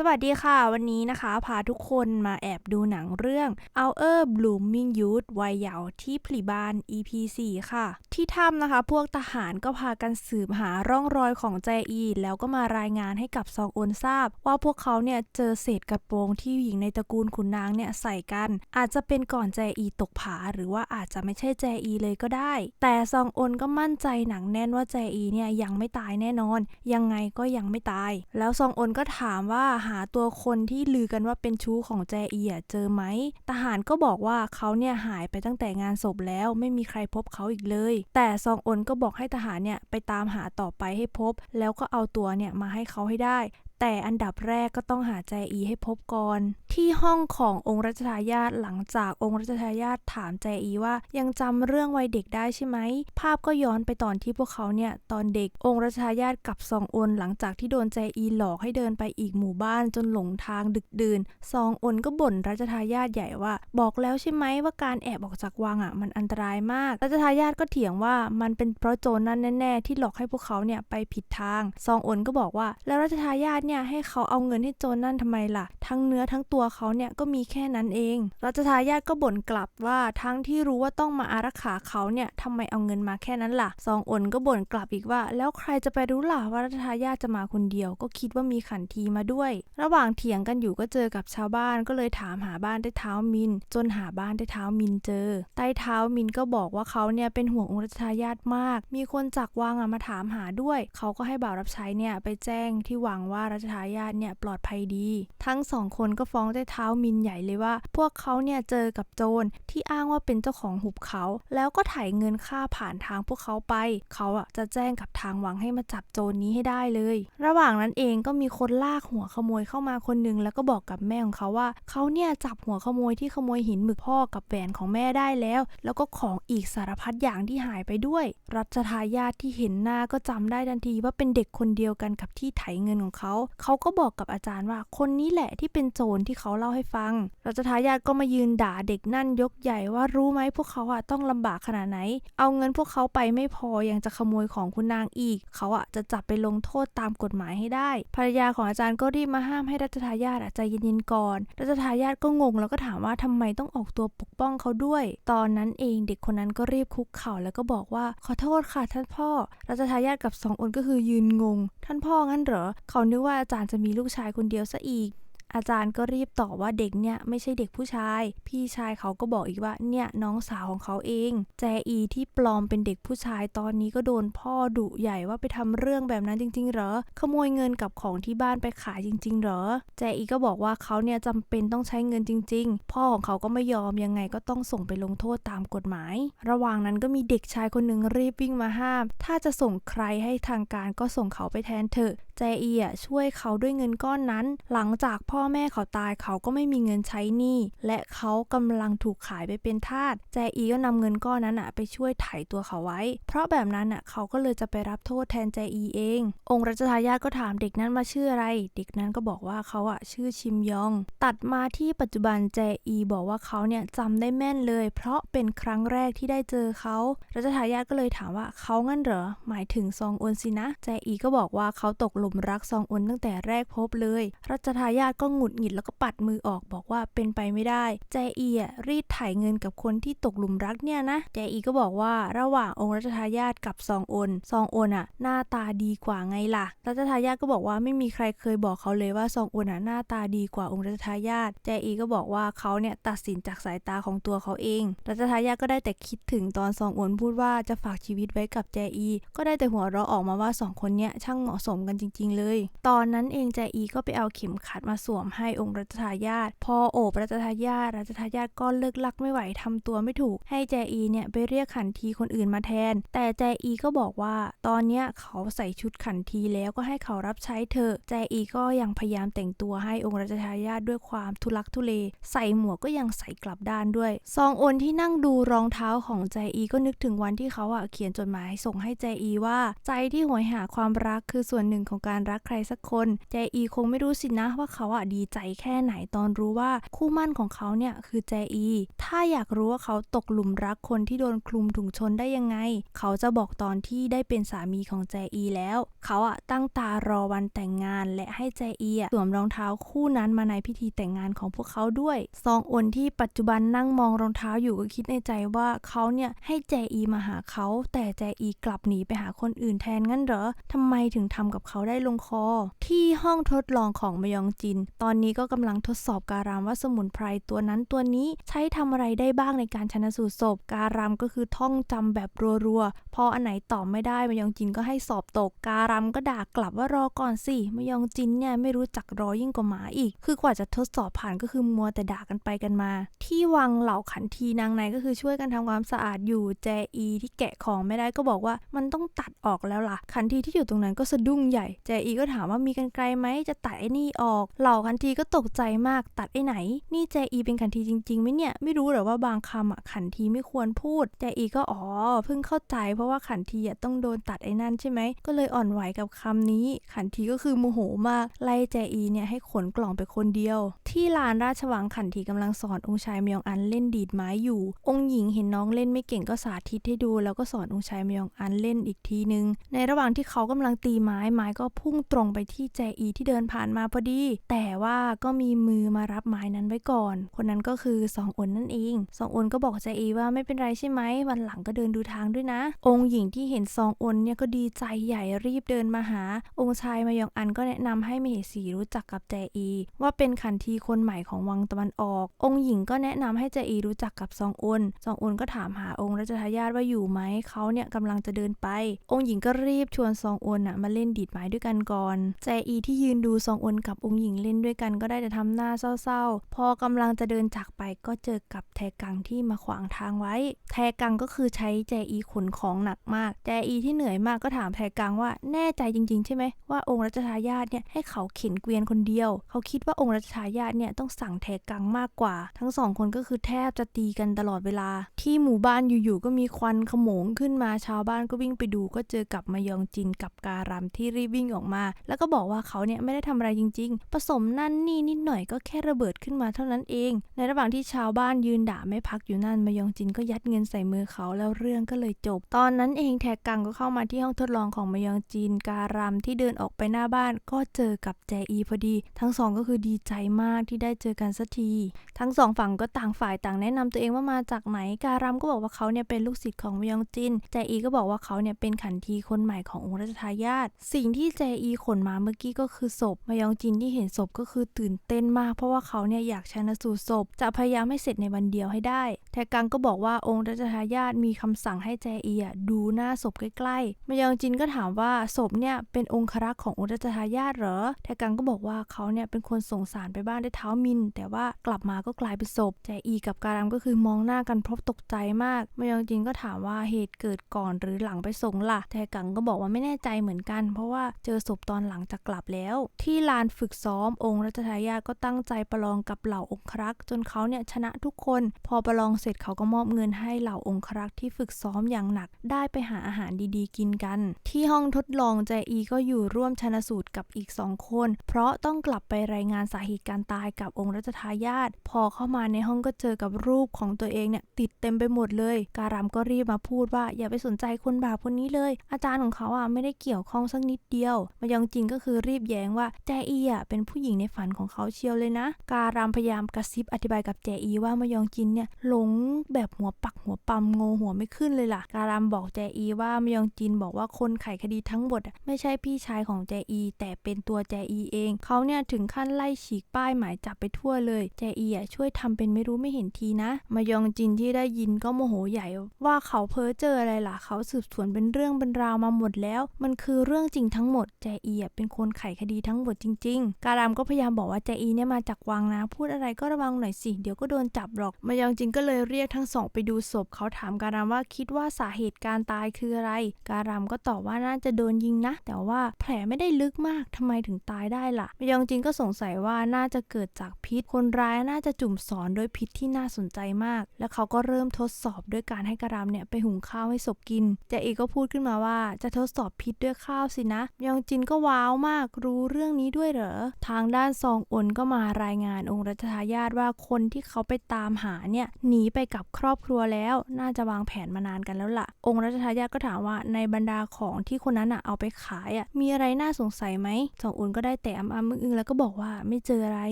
สวัสดีค่ะ วันนี้นะคะ พาทุกคนมาแอบดูหนังเรื่อง Our Blooming Youth วัยเยาว์ที่พลีบาน EP 4ค่ะ ที่ถ้ำนะคะ พวกทหารก็พากันสืบหาร่องรอยของแจอี แล้วก็มารายงานให้กับซองโอนทราบ ว่าพวกเขาเนี่ยเจอเศษกระโปรงที่หญิงในตระกูลขุนนางเนี่ยใส่กัน อาจจะเป็นก่อนแจอีตกผา หรือว่าอาจจะไม่ใช่แจอีเลยก็ได้ แต่ซองโอนก็มั่นใจหนักแน่นว่าแจอีเนี่ยยังไม่ตายแน่นอน ยังไงก็ยังไม่ตาย แล้วซองโอนก็ถามว่าหาตัวคนที่ลือกันว่าเป็นชู้ของแจเอียเจอไหมทหารก็บอกว่าเขาเนี่ยหายไปตั้งแต่งานศพแล้วไม่มีใครพบเขาอีกเลย แต่ซองอนก็บอกให้ทหารเนี่ยไปตามหาต่อไปให้พบ แล้วก็เอาตัวเนี่ยมาให้เขาให้ได้ แต่อันดับแรกก็ต้องหาแจอีให้พบก่อน ที่ห้องขององค์รัชทายาทหลังจากองค์รัชทายาทถามแจอีว่า ยังจำเรื่องวัยเด็กได้ใช่ไหม ภาพก็ย้อนไปตอนที่พวกเขาเนี่ย ตอนเด็กองค์รัชทายาทกับซองอนหลังจากที่โดนแจอีหลอกให้เดินไปอีกหมู่บ้านจนหลงทางดึกดื่นซองอนก็บ่นรัชทายาทใหญ่ว่า บอกแล้วใช่ไหมว่าการแอบออกจากวังอะมันอันตรายมากรัชทายาทก็เถียงว่ามันเป็นเพราะโจรนั่นแน่ ๆ ที่หลอกให้พวกเขาเนี่ยไปผิดทางซองอนก็บอกว่า แล้วรัชทายาทเนี่ยให้เขาเอาเงินให้โจรนั่นทำไมล่ะ ทั้งเนื้อทั้งตัวเขาเนี่ยก็มีแค่นั้นเองรัชทายาทก็บ่นกลับว่าทั้งที่รู้ว่าต้องมาอารักขาเขาเนี่ยทำไมเอาเงินมาแค่นั้นล่ะซองอนก็บ่นกลับอีกว่า แล้วใครจะไปรู้ล่ะว่ารัชทายาทจะมาคนเดียว ก็คิดว่ามีขันทีมาด้วย ระหว่างเถียงกันอยู่ก็เจอกับชาวบ้านก็เลยถามหาบ้านใต้เท้ามิน จนหาบ้านใต้เท้ามินเจอ ใต้เท้ามินก็บอกว่าเขาเนี่ยเป็นห่วงองค์รัชทายาทมาก มีคนจากวังอะมาถามหาด้วย เขาก็ให้บ่าวรับใช้เนี่ยไปแจ้งที่วังว่ารัชทายาทเนี่ยปลอดภัยดี ทั้งสองคนก็ฟ้องใต้เท้ามินใหญ่เลยว่า พวกเขาเนี่ยเจอกับโจรที่อ้างว่าเป็นเจ้าของหุบเขา แล้วก็ถ่ายเงินค่าผ่านทางพวกเขาไป เขาอะจะแจ้งกับทางวังให้มาจับโจรนี้ให้ได้เลย ระหว่างนั้นเองก็มีคนลากหัวขโมยเข้ามาคนหนึงแล้วก็บอกกับแม่ของเขาว่า เขาเนี่ยจับหัวขโมยที่ขโมยหินหมึกพ่อกับแหวนของแม่ได้แล้ว แล้วก็ของอีกสารพัดอย่างที่หายไปด้วย รัชทายาทที่เห็นหน้าก็จำได้ทันทีว่าเป็นเด็กคนเดียวกันกับที่ไถเงินของเขา เขาก็บอกกับอาจารย์ว่าคนนี้แหละที่เป็นโจรที่เขาเล่าให้ฟังรัชทายาทก็มายืนด่าเด็กนั่นยกใหญ่ว่ารู้ไหมพวกเขาอะต้องลำบากขนาดไหน เอาเงินพวกเขาไปไม่พอยังจะขโมยของคุณนางอีก เขาอะจะจับไปลงโทษตามกฎหมายให้ได้ ภรรยาของอาจารย์ก็รีบมาห้ามให้รัชทายาทอะใจเย็นๆก่อนรัชทายาทก็งงแล้วก็ถามว่าทำไมต้องออกตัวปกป้องเขาด้วย ตอนนั้นเองเด็กคนนั้นก็รีบคุกเข่าแล้วก็บอกว่าขอโทษค่ะท่านพ่อรัชทายาทกับสองอนก็คือยืนงง ท่านพ่องั้นเหรอ เขานึกว่าอาจารย์จะมีลูกชายคนเดียวซะอีก อาจารย์ก็รีบตอบว่าเด็กเนี่ยไม่ใช่เด็กผู้ชาย พี่ชายเขาก็บอกอีกว่าเนี่ยน้องสาวของเขาเอง แจอีที่ปลอมเป็นเด็กผู้ชายตอนนี้ก็โดนพ่อดุใหญ่ว่าไปทำเรื่องแบบนั้นจริง ๆ เหรอ ขโมยเงินกับของที่บ้านไปขายจริง ๆ เหรอ แจอีก็บอกว่าเขาเนี่ยจำเป็นต้องใช้เงินจริง ๆ พ่อของเขาก็ไม่ยอมยังไงก็ต้องส่งไปลงโทษตามกฎหมาย ระหว่างนั้นก็มีเด็กชายคนหนึ่งรีบวิ่งมาห้าม ถ้าจะส่งใครให้ทางการก็ส่งเขาไปแทนเถอะ แจอีอะช่วยเขาด้วยเงินก้อนนั้น หลังจากพ่อแม่เขาตายเขาก็ไม่มีเงินใช้หนี้และเขากำลังถูกขายไปเป็นทาสแจอีก็นำเงินก้อนนั้นอะไปช่วยไถ่ตัวเขาไว้ เพราะแบบนั้นอะเขาก็เลยจะไปรับโทษแทนแจอีเอง องค์รัชทายาทก็ถามเด็กนั้นมาชื่ออะไร เด็กนั้นก็บอกว่าเขาอะชื่อชิมยอง ตัดมาที่ปัจจุบันแจอีบอกว่าเขาเนี่ยจำได้แม่นเลย เพราะเป็นครั้งแรกที่ได้เจอเขารัชทายาทก็เลยถามว่าเขางั้นเหรอหมายถึงซองอนสินะ แจอีก็บอกว่าเขาตกหลุมรักซองอนตั้งแต่แรกพบเลย รัชทายาทก็หงุดหงิดแล้วก็ปัดมือออกบอกว่าเป็นไปไม่ได้ แจอีอะรีดไถเงินกับคนที่ตกหลุมรักเนี่ยนะ แจอีก็บอกว่าระหว่างองค์รัชทายาทกับซองอนซองอนอะหน้าตาดีกว่าไงล่ะ รัชทายาทก็บอกว่าไม่มีใครเคยบอกเขาเลยว่าซองอนอะหน้าตาดีกว่าองค์รัชทายาท แจอีก็บอกว่าเขาเนี่ยตัดสินจากสายตาของตัวเขาเอง รัชทายาทก็ได้แต่คิดถึงตอนซองอนพูดว่าจะฝากชีวิตไว้กับแจอี ก็ได้แต่หัวเราะออกมาว่าสองคนเนี้ยช่างเหมาะสมกันจริง ๆ เลย ตอนนั้นเองแจอีก็ไปเอาเข็มขัดมาสวมให้องค์รัชทายาทพอโอบรัชทายาทรัชทายาทก็เลิกลักไม่ไหวทำตัวไม่ถูก ให้แจอีเนี่ยไปเรียกขันทีคนอื่นมาแทน แต่แจอีก็บอกว่า ตอนเนี้ยเขาใส่ชุดขันทีแล้วก็ให้เขารับใช้เธอแจอีก็ยังพยายามแต่งตัวให้องค์รัชทายาทด้วยความทุลักทุเล ใส่หมวกก็ยังใส่กลับด้านด้วย ซองโอนที่นั่งดูรองเท้าของแจอีก็นึกถึงวันที่เขาอะเขียนจดหมายส่งให้แจอีว่า ใจที่หวยหาความรักคือส่วนหนึ่งของการรักใครสักคนแจอีคงไม่รู้สินะว่าเขาอะดีใจแค่ไหนตอนรู้ว่าคู่มั่นของเขาเนี่ยคือแจอี ถ้าอยากรู้ว่าเขาตกหลุมรักคนที่โดนคลุมถุงชนได้ยังไง เขาจะบอกตอนที่ได้เป็นสามีของแจอีแล้ว เขาอะตั้งตารอวันแต่งงานและให้แจอีอะสวมรองเท้าคู่นั้นมาในพิธีแต่งงานของพวกเขาด้วยซองอนที่ปัจจุบันนั่งมองรองเท้าอยู่ก็คิดในใจว่าเขาเนี่ยให้แจอีมาหาเขา แต่แจอีกลับหนีไปหาคนอื่นแทนงั้นเหรอทำไมถึงทำกับเขาได้ลงคอ ที่ห้องทดลองของมยองจิน ตอนนี้ก็กำลังทดสอบการามว่าสมุนไพรตัวนั้นตัวนี้ใช้ทำอะไรได้บ้างในการชนะสูตรศพ การามก็คือท่องจำแบบรัวๆ พออันไหนตอบไม่ได้มยองจินก็ให้สอบตก การามก็ด่ากลับว่ารอก่อนสิมยองจินเนี่ยไม่รู้จักรอยิ่งกว่าหมาอีก คือกว่าจะทดสอบผ่านก็คือมัวแต่ด่ากันไปกันมา ที่วังเหล่าขันทีนางในก็คือช่วยกันทำความสะอาดอยู่แจอีที่แกะของไม่ได้ก็บอกว่ามันต้องตัดออกแล้วล่ะ ขันทีที่อยู่ตรงนั้นก็สะดุ้งใหญ่ แจอีก็ถามว่ามีกันไกลไหมจะตัดไอ้นี่ออก เหล่าขันทีก็ตกใจมากตัดไอ้ไหน นี่แจอีเป็นขันทีจริงๆไหมเนี่ยไม่รู้หรอว่าบางคำอะขันทีไม่ควรพูดแจอีก็อ๋อเพิ่งเข้าใจ เพราะว่าขันทีอะต้องโดนตัดไอ้นั่นใช่ไหมก็เลยอ่อนไหวกับคำนี้ ขันทีก็คือโมโหมากไล่แจอีเนี่ยให้ขนกล่องไปคนเดียว ที่ลานราชวังขันทีกำลังสอนองค์ชายมยองอันเล่นดีดไม้อยู่ องค์หญิงเห็นน้องเล่นไม่เก่งก็สาธิตให้ดู แล้วก็สอนองค์ชายมยองอันเล่นอีกทีนึง ในระหว่างที่เขากำลังตีไม้ไม้ก็พุ่งตรงไปที่แจอีที่เดินผ่านมาพอดี แต่ว่าก็มีมือมารับไม้นั้นไว้ก่อน คนนั้นก็คือสองอนนั่นเองสองอนก็บอกแจอีว่าไม่เป็นไรใช่ไหมวันหลังก็เดินดูทางด้วยนะ องค์หญิงที่เห็นซองอนเนี่ยก็ดีใจใหญ่รีบเดินมาหา องค์ชายมายองอันก็แนะนำให้มเหสีรู้จักกับแจอี ว่าเป็นขันทีคนใหม่ของวังตะวันออก องค์หญิงก็แนะนำให้แจอีรู้จักกับซองอนซองอนก็ถามหาองค์รัชทายาทว่าอยู่ไหมเขาเนี่ยกำลังจะเดินไป องค์หญิงก็รีบชวนซองอนน่ะมาเล่นดีดไม้ด้วยกันก่อน แจอีที่ยืนดูซองอนกับองค์หญิงเล่นด้วยกันก็ได้แต่ทำหน้าเศร้าๆ พอกำลังจะเดินจากไปก็เจอกับแทกังที่มาขวางทางไว้ แทกังก็คือใช้แจอีขนของหนักมาก แจอีที่เหนื่อยมากก็ถามแทกังว่าแน่ใจจริงๆ ใช่ไหมว่าองค์รัชทายาทเนี่ยให้เขาเข็นเกวียนคนเดียว เขาคิดว่าองค์รัชทายาทเนี่ยต้องสั่งแทกังมากกว่า ทั้งสองคนก็คือแทบจะตีกันตลอดเวลา ที่หมู่บ้านอยู่ๆก็มีควันขโมงขึ้นมาชาวบ้านก็วิ่งไปดูก็เจอกับมายองจินกับการัมที่รีบวิ่งออกมา แล้วก็บอกว่าเขาเนี่ยไม่ได้ทำอะไรจริง ๆ ผสมนั่นนี่นิดหน่อยก็แค่ระเบิดขึ้นมาเท่านั้นเอง ในระหว่างที่ชาวบ้านยืนด่าไม่พักอยู่นั่นมายองจินก็ยัดเงินใส่มือเขาแล้วเรื่องก็เลยจบ ตอนนั้นเองแทกังก็เข้ามาที่ห้องทดลองของมายองจินการัมที่เดินออกไปหน้าบ้านก็เจอกับแจอีพอดี ทั้งสองก็คือดีใจมากที่ได้เจอกันสักที ทั้งสองฝั่งก็ต่างฝ่ายต่างแนะนำตัวเองว่ามาจากไหน การัมก็บอกว่าเขาเนี่ยเป็นลูกศิษย์ของมยองจิน แจอีก็บอกว่าเขาเนี่ยเป็นขันทีคนใหม่ขององค์รัชทายาทสิ่งที่แจอีขนมาเมื่อกี้ก็คือศพ มายองจินที่เห็นศพก็คือตื่นเต้นมาก เพราะว่าเขาเนี่ยอยากชันสูตรศพ จะพยายามให้เสร็จในวันเดียวให้ได้แทกังก็บอกว่าองค์รัชทายาทมีคำสั่งให้แจเอีอะดูหน้าศพใกล้ๆมยองจินก็ถามว่าศพเนี่ยเป็นองค์ครักษ์ขององค์รัชทายาทเหรอ แทกังก็บอกว่าเขาเนี่ยเป็นคนส่งสารไปบ้านด้วยเท้ามิน แต่ว่ากลับมาก็กลายเป็นศพ แจอีกับการัมก็คือมองหน้ากันเพราะตกใจมากมยองจินก็ถามว่าเหตุเกิดก่อนหรือหลังไปส่งล่ะ แทกังก็บอกว่าไม่แน่ใจเหมือนกัน เพราะว่าเจอศพตอนหลังจากกลับแล้ว ที่ลานฝึกซ้อมองค์รัชทายาทก็ตั้งใจประลองกับเหล่าองครักษ์จนเขาเนี่ยชนะทุกคน พอประลองเสร็จเขาก็มอบเงินให้เหล่าองครักษ์ที่ฝึกซ้อมอย่างหนัก ได้ไปหาอาหารดีๆ กินกัน ที่ห้องทดลองแจอีก็อยู่ร่วมชนะสูตรกับอีกสองคน เพราะต้องกลับไปรายงานสาเหตุการตายกับองค์รัชทายาทพอเข้ามาในห้องก็เจอกับรูปของตัวเองเนี่ยติดเต็มไปหมดเลย การัมก็รีบมาพูดว่าอย่าไปสนใจคนบาปคนนี้เลย อาจารย์ของเขาอะไม่ได้เกี่ยวข้องสักนิดเดียว มายองจินก็คือรีบแย้งว่าแจอีอะเป็นผู้หญิงในฝันของเขาเชียวเลยนะ การัมพยายามกระซิบอธิบายกับแจอีว่ามายองจินเนี่ยหลงแบบหัวปักหัวปั๊มโงหัวไม่ขึ้นเลยล่ะ การัมบอกแจอีว่ามยองจินบอกว่าคนไขคดีทั้งหมดไม่ใช่พี่ชายของแจอี แต่เป็นตัวแจอีเอง เขาเนี่ยถึงขั้นไล่ฉีกป้ายหมายจับไปทั่วเลยแจอีอะช่วยทำเป็นไม่รู้ไม่เห็นทีนะมยองจินที่ได้ยินก็โมโหใหญ่ว่าเขาเพ้อเจออะไรล่ะ เขาสืบสวนเป็นเรื่องเป็นราวมาหมดแล้ว มันคือเรื่องจริงทั้งหมดแจอีอะเป็นคนไขคดีทั้งหมดจริง ๆ การามก็พยายามบอกว่าแจอีเนี่ยมาจากวังนะ พูดอะไรก็ระวังหน่อยสิเดี๋ยวก็โดนจับหรอกมยองจินก็เลยเลยเรียกทั้งสองไปดูศพเขาถามการามว่าคิดว่าสาเหตุการตายคืออะไร การามก็ตอบว่าน่าจะโดนยิงนะ แต่ว่าแผลไม่ได้ลึกมากทำไมถึงตายได้ล่ะมยองจินก็สงสัยว่าน่าจะเกิดจากพิษ คนร้ายน่าจะจุ่มสอนด้วยพิษที่น่าสนใจมาก แล้วเขาก็เริ่มทดสอบด้วยการให้การามเนี่ยไปหุงข้าวให้ศพกินแจอีก็พูดขึ้นมาว่าจะทดสอบพิษด้วยข้าวสินะยองจินก็ว้าวมากรู้เรื่องนี้ด้วยเหรอทางด้านซองอนก็มารายงานองค์รัชทายาทว่าคนที่เขาไปตามหาเนี่ยหนีไปกับครอบครัวแล้ว น่าจะวางแผนมานานกันแล้วล่ะ องค์รัชทายาทก็ถามว่าในบรรดาของที่คนนั้นอะเอาไปขายอะมีอะไรน่าสงสัยไหมซองอุนก็ได้แต่อ้ำๆอึ้งๆแล้วก็บอกว่าไม่เจออะไร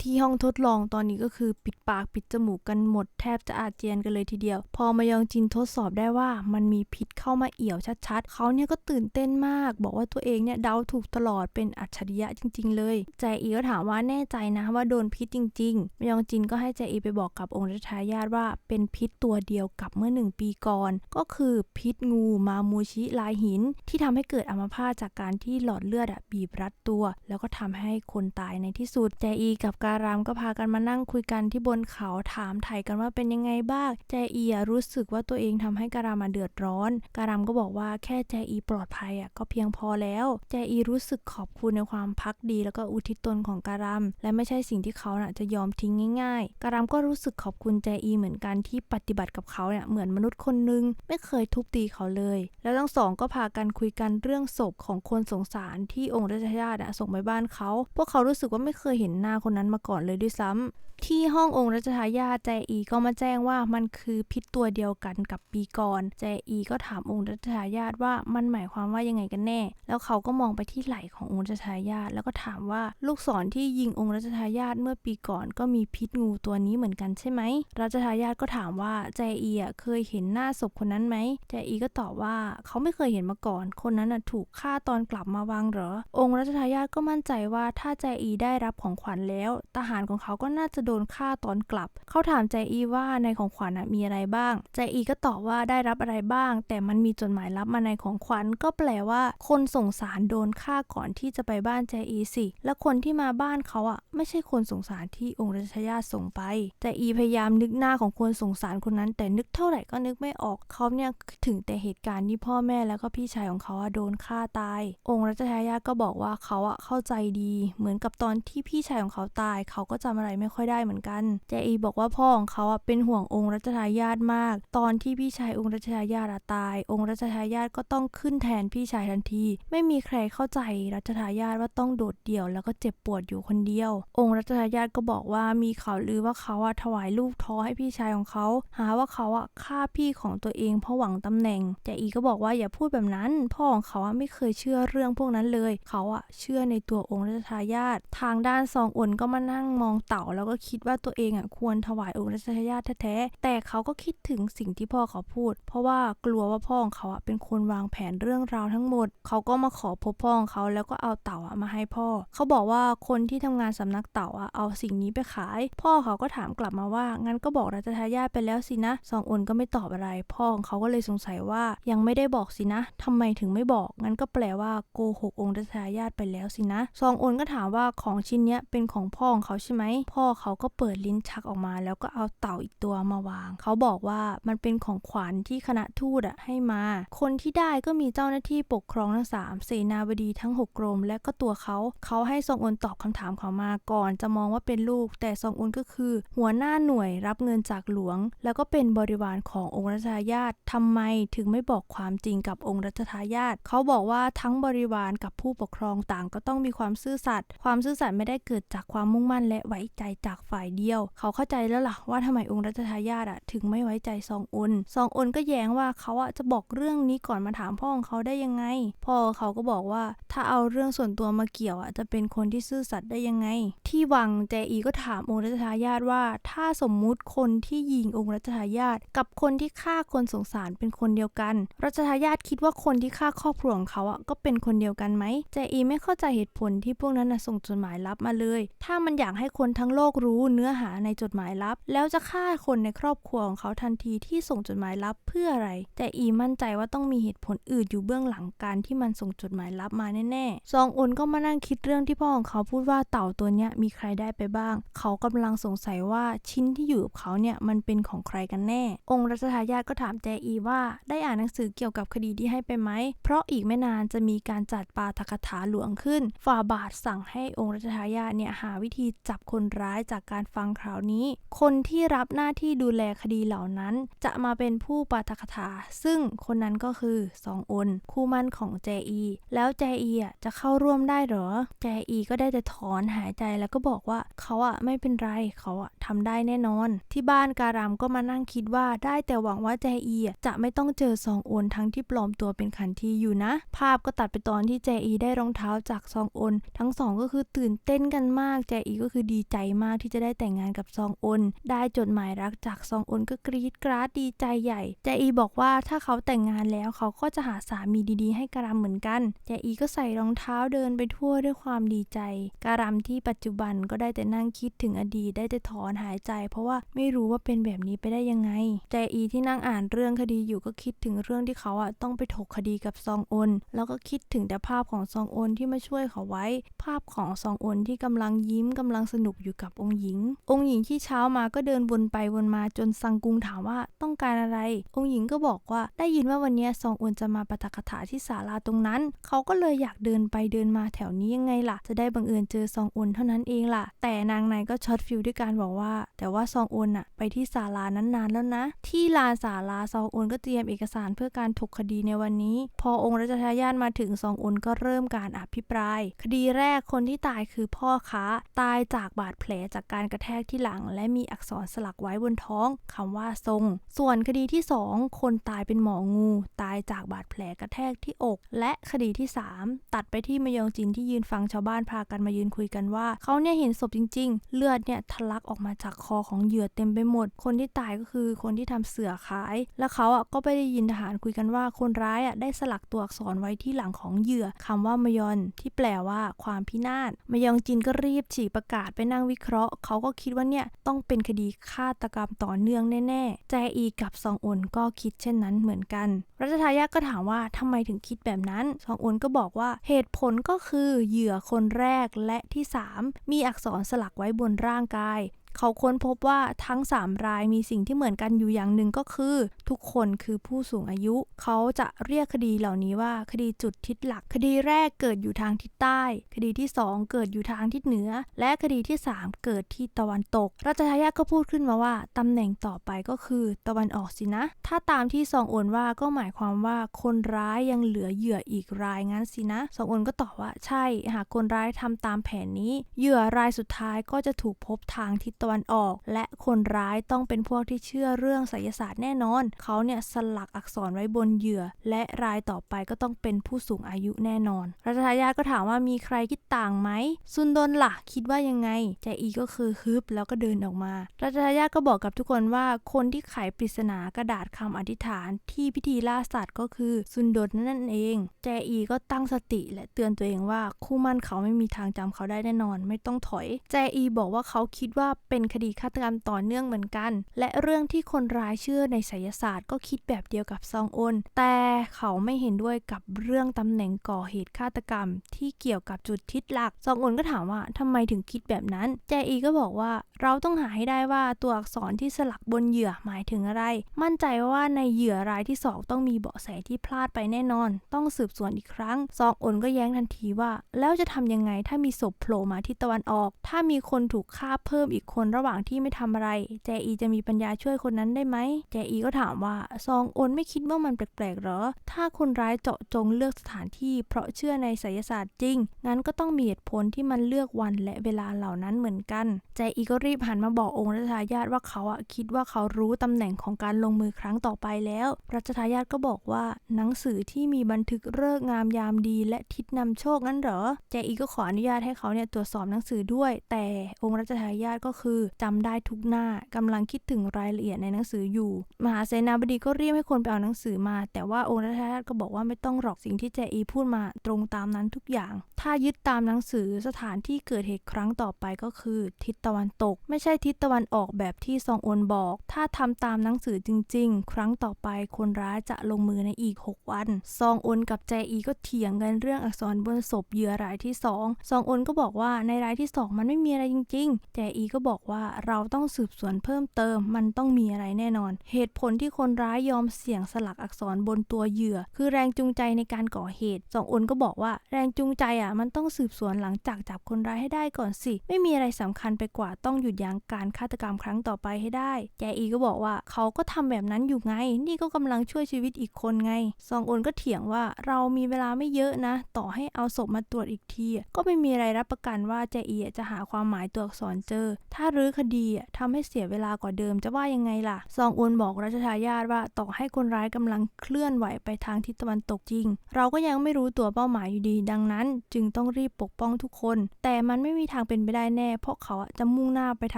ที่ห้องทดลองตอนนี้ก็คือปิดปากปิดจมูกกันหมดแทบจะอาเจียนกันเลยทีเดียว พอมายองจินทดสอบได้ว่ามันมีพิษเข้ามาเอี่ยวชัดๆเขาเนี่ยก็ตื่นเต้นมาก บอกว่าตัวเองเนี่ยเดาถูกตลอดเป็นอัจฉริยะจริง ๆ เลยแจอีก็ถามว่าแน่ใจนะว่าโดนพิษจริงๆมายองจินก็ให้แจอีไปบอกกับองค์รัชทายาทว่าเป็นพิษตัวเดียวกับเมื่อหนึ่งปีก่อน ก็คือพิษงูมามูชิลายหิน ที่ทำให้เกิดอัมพาตจากการที่หลอดเลือดบีบรัดตัว แล้วก็ทำให้คนตายในที่สุดแจอีกับการามก็พากันมานั่งคุยกันที่บนเขาถามไถ่กันว่าเป็นยังไงบ้างแจอีรู้สึกว่าตัวเองทำให้การามาเดือดร้อน การามก็บอกว่าแค่แจอีปลอดภัยอะก็เพียงพอแล้วแจอีรู้สึกขอบคุณในความพักดี แล้วก็อุทิศตนของการามและไม่ใช่สิ่งที่เขาน่ะจะยอมทิ้งง่าย ๆ การามก็รู้สึกขอบคุณแจอีเหมือนกันที่ปฏิบัติกับเขาเนี่ยเหมือนมนุษย์คนนึง ไม่เคยทุบตีเขาเลย แล้วทั้งสองก็พากันคุยกันเรื่องศพของคนสงสารที่องค์รัชทายาทส่งไปบ้านเขา พวกเขารู้สึกว่าไม่เคยเห็นหน้าคนนั้นมาก่อนเลยด้วยซ้ำที่ห้ององค์รัชทายาทแจอีก็มาแจ้งว่ามันคือพิษตัวเดียวกันกับปีก่อนแจอีก็ถามองค์รัชทายาทว่ามันหมายความว่ายังไงกันแน่ แล้วเขาก็มองไปที่ไหล่ขององค์รัชทายาทแล้วก็ถามว่าลูกศรที่ยิงองค์รัชทายาทเมื่อปีก่อนก็มีพิษงูตัวนี้เหมือนกันใช่ไหมรัชทายาก็ถามว่าแจอีอะเคยเห็นหน้าศพคนนั้นไหมแจอีก็ตอบว่าเขาไม่เคยเห็นมาก่อน คนนั้นน่ะถูกฆ่าตอนกลับมาวางเหรอ องค์รัชทายาทก็มั่นใจว่าถ้าแจอีได้รับของขวัญแล้ว ทหารของเขาก็น่าจะโดนฆ่าตอนกลับ เขาถามแจอีว่าในของขวัญน่ะมีอะไรบ้าง แจอีก็ตอบว่าได้รับอะไรบ้าง แต่มันมีจดหมายลับมาในของขวัญก็แปลว่า คนส่งสารโดนฆ่าก่อนที่จะไปบ้านแจอีสิและคนที่มาบ้านเขาอะไม่ใช่คนส่งสารที่องค์รัชทายาทส่งไปแจอีพยายามนึกหน้าของคนสงสารคนนั้น แต่นึกเท่าไหร่ก็นึกไม่ออกเขาเนี่ยถึงแต่เหตุการณ์ที่พ่อแม่แล้วก็พี่ชายของเขาโดนฆ่าตาย องค์รัชทายาทก็บอกว่าเขาอะเข้าใจดี เหมือนกับตอนที่พี่ชายของเขาตาย เขาก็จำอะไรไม่ค่อยได้เหมือนกันแจอีบอกว่าพ่อของเขาอะเป็นห่วงองค์รัชทายาทมาก ตอนที่พี่ชายองค์รัชทายาทอะตาย องค์รัชทายาทก็ต้องขึ้นแทนพี่ชายทันที ไม่มีใครเข้าใจรัชทายาทว่าต้องโดดเดี่ยว แล้วก็เจ็บปวดอยู่คนเดียว องค์รัชทายาทก็บอกว่ามีข่าวลือว่าเขาอะถวายลูกท้อให้พี่ชายของเขา หาว่าเขาอะฆ่าพี่ของตัวเองเพราะหวังตำแหน่ง แต่อีก็บอกว่าอย่าพูดแบบนั้น พ่อของเขาอะไม่เคยเชื่อเรื่องพวกนั้นเลย เขาอะเชื่อในตัวองค์รัชทายาททางด้านซองอนก็มานั่งมองเต่า แล้วก็คิดว่าตัวเองอะควรถวายองค์รัชทายาทแท้ๆแต่เขาก็คิดถึงสิ่งที่พ่อเขาพูด เพราะว่ากลัวว่าพ่อของเขาอะเป็นคนวางแผนเรื่องราวทั้งหมด เขาก็มาขอพบพ่อของเขาแล้วก็เอาเต่าอะมาให้พ่อ เขาบอกว่าคนที่ทำงานสำนักเต่าอะเอาสิ่งนี้ไปขาย พ่อเขาก็ถามกลับมาว่างั้นก็บอกรัชทายาทไปแล้วสินะซองอนก็ไม่ตอบอะไร พ่อของเขาก็เลยสงสัยว่ายังไม่ได้บอกสินะทำไมถึงไม่บอก งั้นก็แปลว่าโกหกองค์ทายาทไปแล้วสินะ ซองอนก็ถามว่าของชิ้นเนี้ยเป็นของพ่อของเขาใช่ไหม พ่อเขาก็เปิดลิ้นชักออกมา แล้วก็เอาเต่าอีกตัวมาวาง เขาบอกว่ามันเป็นของขวัญที่คณะทูตอะให้มา คนที่ได้ก็มีเจ้าหน้าที่ปกครองทั้งสามเสนาบดีทั้งหกกรม และก็ตัวเขา เขาให้ซองอนตอบคำถามเขามาก่อน จะมองว่าเป็นลูก แต่ซองอนก็คือ หัวหน้าหน่วยรับเงินจากหลวง แล้วก็เป็นบริวารขององค์รัชทายาททำไมถึงไม่บอกความจริงกับองค์รัชทายาทเขาบอกว่าทั้งบริวารกับผู้ปกครองต่างก็ต้องมีความซื่อสัตย์ความซื่อสัตย์ไม่ได้เกิดจากความมุ่งมั่นและไว้ใจจากฝ่ายเดียว เขาเข้าใจแล้วล่ะว่าทำไมองค์รัชทายาทอะถึงไม่ไว้ใจซองอนซองอนก็แย้งว่าเขาอะจะบอกเรื่องนี้ก่อนมาถามพ่อของเขาได้ยังไง พ่อเขาก็บอกว่าถ้าเอาเรื่องส่วนตัวมาเกี่ยวอะจะเป็นคนที่ซื่อสัตย์ได้ยังไง ที่วังแจอีก็ถามองค์รัชทายาทว่า ถ้าสมมุติคนที่ยิงองค์รัชทายาทกับคนที่ฆ่าคนสงสารเป็นคนเดียวกัน รัชทายาทคิดว่าคนที่ฆ่าครอบครัวของเขาอะก็เป็นคนเดียวกันไหมแจอีไม่เข้าใจเหตุผลที่พวกนั้นส่งจดหมายลับมาเลย ถ้ามันอยากให้คนทั้งโลกรู้เนื้อหาในจดหมายลับ แล้วจะฆ่าคนในครอบครัวของเขาทันทีที่ส่งจดหมายลับเพื่ออะไร แต่อีมั่นใจว่าต้องมีเหตุผลอื่นอยู่เบื้องหลังการที่มันส่งจดหมายลับมาแน่ๆ ซองอนก็มานั่งคิดเรื่องที่พ่อของเขาพูดว่าเต่าตัวเนี้ยมีใครได้ไปบ้าง เขากำลังสงสัยว่าชิ้นที่อยู่กับเขาเนี่ยมันเป็นของใครกันแน่ องค์รัชทายาทก็ถามแจอีว่าได้อ่านหนังสือเกี่ยวกับคดีที่ให้ไปไหม เพราะอีกไม่นานจะมีการจัดปาฐกถาหลวงขึ้น ฝ่าบาทสั่งให้องค์รัชทายาทเนี่ยหาวิธีจับคนร้ายจากการฟังข่าวนี้ คนที่รับหน้าที่ดูแลคดีเหล่านั้น จะมาเป็นผู้ปาฐกถา ซึ่งคนนั้นก็คือซองอนคู่มั่นของแจอี แล้วแจอีอะจะเข้าร่วมได้หรอ แจอีก็ได้แต่ถอนหายใจแล้วก็บอกว่าเขาอะไม่เป็นไรเขาอะทำได้แน่นอน ที่บ้านการามก็มานั่งคิดว่าได้แต่หวังว่าแจอีอะจะไม่ต้องเจอซองอนทั้งที่ปลอมตัวเป็นขันทีอยู่นะ ภาพก็ตัดไปตอนที่แจอีได้รองเท้าจากซองอนทั้งสองก็คือตื่นเต้นกันมากแจอีก็คือดีใจมากที่จะได้แต่งงานกับซองอนได้จดหมายรักจากซองอนก็กรี๊ดกราดดีใจใหญ่แจอีบอกว่าถ้าเขาแต่งงานแล้วเขาก็จะหาสามีดีๆ ให้การามเหมือนกันแจอีก็ใส่รองเท้าเดินไปทั่วด้วยความดีใจ การามที่ปัจจุบันก็ได้แต่นั่งคิดถึงอดีตได้แต่ถอนหายใจ เพราะว่าไม่รู้ว่าเป็นแบบนี้ไปได้ยังไงแจอีที่นั่งอ่านเรื่องคดีอยู่ก็คิดถึงเรื่องที่เขาอะต้องไปถกคดีกับซองอนแล้วก็คิดถึงแต่ภาพของซองอนที่มาช่วยเขาไว้ ภาพของซองอนที่กำลังยิ้มกำลังสนุกอยู่กับองค์หญิง องค์หญิงที่เช้ามาก็เดินวนไปวนมาจนซังกุงถามว่าต้องการอะไร องค์หญิงก็บอกว่าได้ยินว่าวันนี้ซองอนจะมาปาฐกถาที่ศาลาตรงนั้น เขาก็เลยอยากเดินไปเดินมาแถวนี้ยังไงล่ะ จะได้บังเอิญเจอซองอนเท่านั้นเองล่ะ แต่นางในก็ช็อตฟิลด้วยการบอกว่า แต่ว่าซองอนอะไปที่ศาลานั้นนานแล้วนะ ที่ลานศาลาซองอนก็เตรียมเอกสารเพื่อการถกคดีในวันนี้ พอองค์รัชทายาทมาถึงซองอนก็เริ่มการอภิปราย คดีแรกคนที่ตายคือพ่อค้า ตายจากบาดแผลจากการกระแทกที่หลัง และมีอักษรสลักไว้บนท้องคำว่าทรง ส่วนคดีที่ 2 คนตายเป็นหมองู ตายจากบาดแผลกระแทกที่อก และคดีที่ 3 ตัดไปที่มยองจินที่ยืนฟังชาวบ้านพากันมายืนคุยกันว่า เขาเนี่ยเห็นศพจริง ๆ เลือดเนี่ยทะลักออกมาจากคอของเหยื่อเต็มไปหมดคนที่ตายก็คือคนที่ทำเสือขาย แล้วเขาอะก็ไปได้ยินทหารคุยกันว่าคนร้ายอะได้สลักตัวอักษรไว้ที่หลังของเหยื่อคำว่ามยอนที่แปลว่าความพินาศมยองจินก็รีบฉีกประกาศไปนั่งวิเคราะห์ เขาก็คิดว่าเนี่ยต้องเป็นคดีฆาตกรรมต่อเนื่องแน่ๆแจอีกับซองอนก็คิดเช่นนั้นเหมือนกัน รัชทายาทก็ถามว่าทำไมถึงคิดแบบนั้น ซองอนก็บอกว่าเหตุผลก็คือเหยื่อคนแรกและที่ 3 มีอักษรสลักไว้บนร่างกาย เขาค้นพบว่าทั้ง 3 รายมีสิ่งที่เหมือนกันอยู่อย่างหนึ่งก็คือ ทุกคนคือผู้สูงอายุ เขาจะเรียกคดีเหล่านี้ว่าคดีจุดทิศหลัก คดีแรกเกิดอยู่ทางทิศใต้ คดีที่ 2 เกิดอยู่ทางทิศเหนือ และคดีที่ 3 เกิดที่ตะวันตก รัชทายาทก็พูดขึ้นมาว่าตำแหน่งต่อไปก็คือตะวันออกสินะ ถ้าตามที่ซองโอนว่าก็หมายความว่าคนร้ายยังเหลือเหยื่ออีกรายงั้นสินะซองโอนก็ตอบว่าใช่ หากคนร้ายทำตามแผนนี้ เหยื่อรายสุดท้ายก็จะถูกพบทางทิศตะวันออก และคนร้ายต้องเป็นพวกที่เชื่อเรื่องไสยศาสตร์แน่นอน เขาเนี่ยสลักอักษรไว้บนเหยื่อ และรายต่อไปก็ต้องเป็นผู้สูงอายุแน่นอน รัชทายาทก็ถามว่ามีใครคิดต่างไหมซุนดนล่ะคิดว่ายังไงแจอีก็คือฮึบแล้วก็เดินออกมา รัชทายาทก็บอกกับทุกคนว่าคนที่ไขปริศนากระดาษคำอธิษฐานที่พิธีล่าสัตว์ก็คือซุนดนนั่นเอง แจอีก็ตั้งสติและเตือนตัวเองว่าคู่มั่นเขาไม่มีทางจำเขาได้แน่นอน ไม่ต้องถอย แจอีบอกว่าเขาคิดว่าเป็นคดีฆาตกรรมต่อเนื่องเหมือนกัน และเรื่องที่คนร้ายเชื่อในไสยศาสตร์ก็คิดแบบเดียวกับซองอนแต่เขาไม่เห็นด้วยกับเรื่องตำแหน่งก่อเหตุฆาตกรรม ที่เกี่ยวกับจุดทิศหลักซองอนก็ถามว่าทำไมถึงคิดแบบนั้น แจอีก็บอกว่าเราต้องหาให้ได้ว่าตัวอักษรที่สลักบนเหยื่อหมายถึงอะไร มั่นใจว่าในเหยื่อรายที่สองต้องมีเบาะแสที่พลาดไปแน่นอน ต้องสืบสวนอีกครั้ง ซองอนก็แย้งทันทีว่า แล้วจะทำยังไงถ้ามีศพโผล่มาที่ตะวันออก ถ้ามีคนถูกฆ่าเพิ่มอีกคนระหว่างที่ไม่ทำอะไร แจอีจะมีปัญญาช่วยคนนั้นได้ไหม แจอีก็ถามว่าซองอนไม่คิดว่ามันแปลกๆหรอ ถ้าคนร้ายเจาะจงเลือกสถานที่เพราะเชื่อในไสยศาสตร์จริง งั้นก็ต้องมีเหตุผลที่มันเลือกวันและเวลาเหล่านั้นเหมือนกัน แจอีก็รีบหันมาบอกองค์รัชทายาทว่าเขาอะคิดว่าเขารู้ตำแหน่งของการลงมือครั้งต่อไปแล้ว รัชทายาทก็บอกว่าหนังสือที่มีบันทึกเลิกงามยามดี และทิศนำโชคนั้นเหรอ แจอีก็ขออนุญาตให้เขาเนี่ยตรวจสอบหนังสือด้วย แต่องค์รัชทายาทก็คือจำได้ทุกหน้ากำลังคิดถึงรายละเอียดในหนังสืออยู่ มหาเสนาบดีก็เรียกให้คนไปเอาหนังสือมา แต่ว่าองค์รัชทายาทก็บอกว่าไม่ต้องหรอกสิ่งที่แจอีพูดมาตรงตามนั้นทุกอย่าง ถ้ายึดตามหนังสือสถานที่เกิดเหตุครั้งต่อไปก็คือ ทิศตะวันตก ไม่ใช่ทิศตะวันออกแบบที่ซองโอนบอก ถ้าทำตามหนังสือจริง ๆ ครั้งต่อไปคนร้ายจะลงมือในอีก 6 วัน ซองโอนกับแจอีก็เถียงกันเรื่องอักษรบนศพเหยื่อรายที่ 2 ซองโอนก็บอกว่าในรายที่ 2 มันไม่มีอะไรจริงๆแจอีก็บอกบอกว่าเราต้องสืบสวนเพิ่มเติม มันต้องมีอะไรแน่นอน เหตุผลที่คนร้ายยอมเสี่ยงสลักอักษรบนตัวเหยื่อ คือแรงจูงใจในการก่อเหตุสองอนก็บอกว่าแรงจูงใจอะมันต้องสืบสวนหลังจากจับคนร้ายให้ได้ก่อนสิ ไม่มีอะไรสำคัญไปกว่าต้องหยุดยั้งการฆาตกรรมครั้งต่อไปให้ได้แจอีก็บอกว่าเขาก็ทำแบบนั้นอยู่ไง นี่ก็กำลังช่วยชีวิตอีกคนไงซองอนก็เถียงว่าเรามีเวลาไม่เยอะนะ ต่อให้เอาศพมาตรวจอีกที ก็ไม่มีอะไรรับประกันว่าแจอีอะจะหาความหมายตัวอักษรเจอ ถ้าารื้อคดีอะทำให้เสียเวลากว่าเดิมจะว่ายังไงล่ะ ซองอุนบอกรัชทายาทว่าต่อให้คนร้ายกำลังเคลื่อนไหวไปทางทิศตะวันตกจริง เราก็ยังไม่รู้ตัวเป้าหมายอยู่ดี ดังนั้น จึงต้องรีบปกป้องทุกคน แต่มันไม่มีทางเป็นไปได้แน่ เพราะเขาจะมุ่งหน้าไปท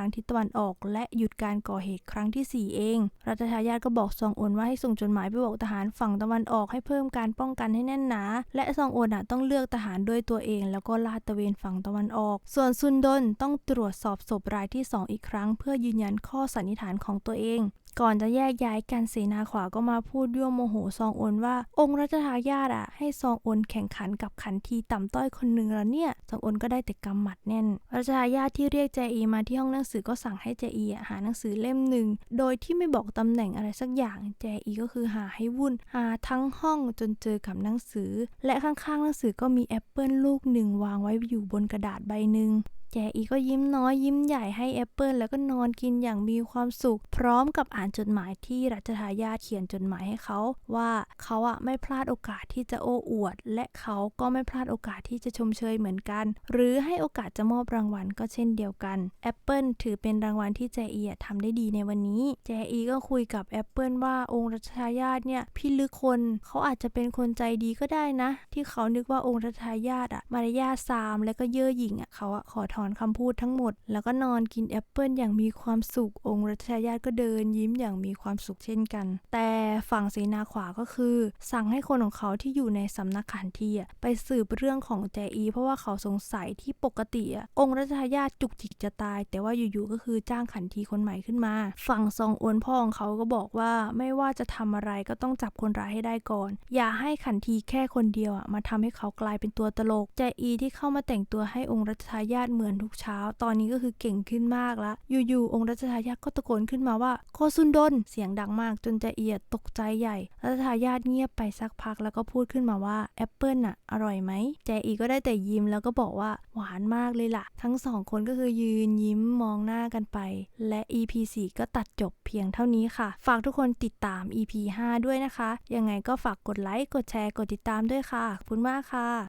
างทิศตะวันออก และหยุดการก่อเหตุครั้งที่ 4 เอง รัชทายาทก็บอกซองอุนว่าให้ส่งจดหมายไปบอกทหารฝั่งตะวันออกให้เพิ่มการป้องกันให้แน่นหนา และซองอนต้องเลือกทหารด้วยตัวเอง แล้วก็ลาดตระเวนฝั่งตะวันออก ส่วนซุนดนต้องตรวจสอบศพรายที่ 2 อีกครั้ง เพื่อยืนยันข้อสันนิษฐานของตัวเอง ก่อนจะแยกย้ายกันเสนาขวาก็มาพูดยั่วโมโหซองโอนว่า องค์รัชทายาทอะให้ซองโอนแข่งขันกับขันทีต่ำต้อยคนหนึ่งแล้วเนี่ยซองโอนก็ได้แต่กำหมัดแน่นรัชทายาทที่เรียกแจอีมาที่ห้องหนังสือก็สั่งให้แจอีหาหนังสือเล่มหนึ่งโดยที่ไม่บอกตำแหน่งอะไรสักอย่างแจอีก็คือหาให้วุ่นหาทั้งห้องจนเจอกับหนังสือ และข้างๆหนังสือก็มีแอปเปิลลูกหนึ่งวางไว้อยู่บนกระดาษใบหนึ่ง แจอีก็ยิ้มน้อยยิ้มใหญ่ให้แอปเปิลแล้วก็นอนกินอย่างมีความสุข พร้อมกับอ่านจดหมายที่รัชทายาทเขียนจดหมายให้เขาว่าเขาอะไม่พลาดโอกาสที่จะโอ้อวด และเขาก็ไม่พลาดโอกาสที่จะชมเชยเหมือนกัน หรือให้โอกาสจะมอบรางวัลก็เช่นเดียวกันแอปเปิลถือเป็นรางวัลที่แจอีอะทำได้ดีในวันนี้ แจอีก็คุยกับแอปเปิลว่าองค์รัชทายาทเนี่ยพี่ลึกคนเขาอาจจะเป็นคนใจดีก็ได้นะ ที่เขานึกว่าองค์รัชทายาทอะมารยาทซามและก็เย่อหยิ่งอะเขาอะขอถอนคำพูดทั้งหมด แล้วก็นอนกินแอปเปิลอย่างมีความสุข องค์รัชทายาก็เดินยิ้มอย่างมีความสุขเช่นกัน แต่ฝั่งเสนาขวาก็คือ สั่งให้คนของเขาที่อยู่ในสำนักขันทีไปสืบเรื่องของแจอี เพราะว่าเขาสงสัยที่ปกติองค์รัชทายาจุกจิกจะตาย แต่ว่าอยู่ๆก็คือจ้างขันทีคนใหม่ขึ้นมา ฝั่งซองอวนพ่อของเขาก็บอกว่าไม่ว่าจะทำอะไรก็ต้องจับคนร้ายให้ได้ก่อน อย่าให้ขันทีแค่คนเดียวอะมาทำให้เขากลายเป็นตัวตลกแจอีที่เข้ามาแต่งตัวให้องค์รัชทายาเหมือนทุกเช้า ตอนนี้ก็คือเก่งขึ้นมากละอยู่ๆองค์รัชทายาทก็ตะโกนขึ้นมาว่าโคซุนดนเสียงดังมากจนแจอีอะตกใจใหญ่ รัชทายาทเงียบไปสักพักแล้วก็พูดขึ้นมาว่าแอปเปิลน่ะอร่อยไหมแจอีก็ได้แต่ยิ้มแล้วก็บอกว่าหวานมากเลยล่ะ ทั้งสองคนก็คือยืนยิ้มมองหน้ากันไป และ EP 4ก็ตัดจบเพียงเท่านี้ค่ะ ฝากทุกคนติดตาม EP 5 ด้วยนะคะ ยังไงก็ฝากกดไลค์ กดแชร์ กดติดตามด้วยค่ะขอบคุณมากค่ะ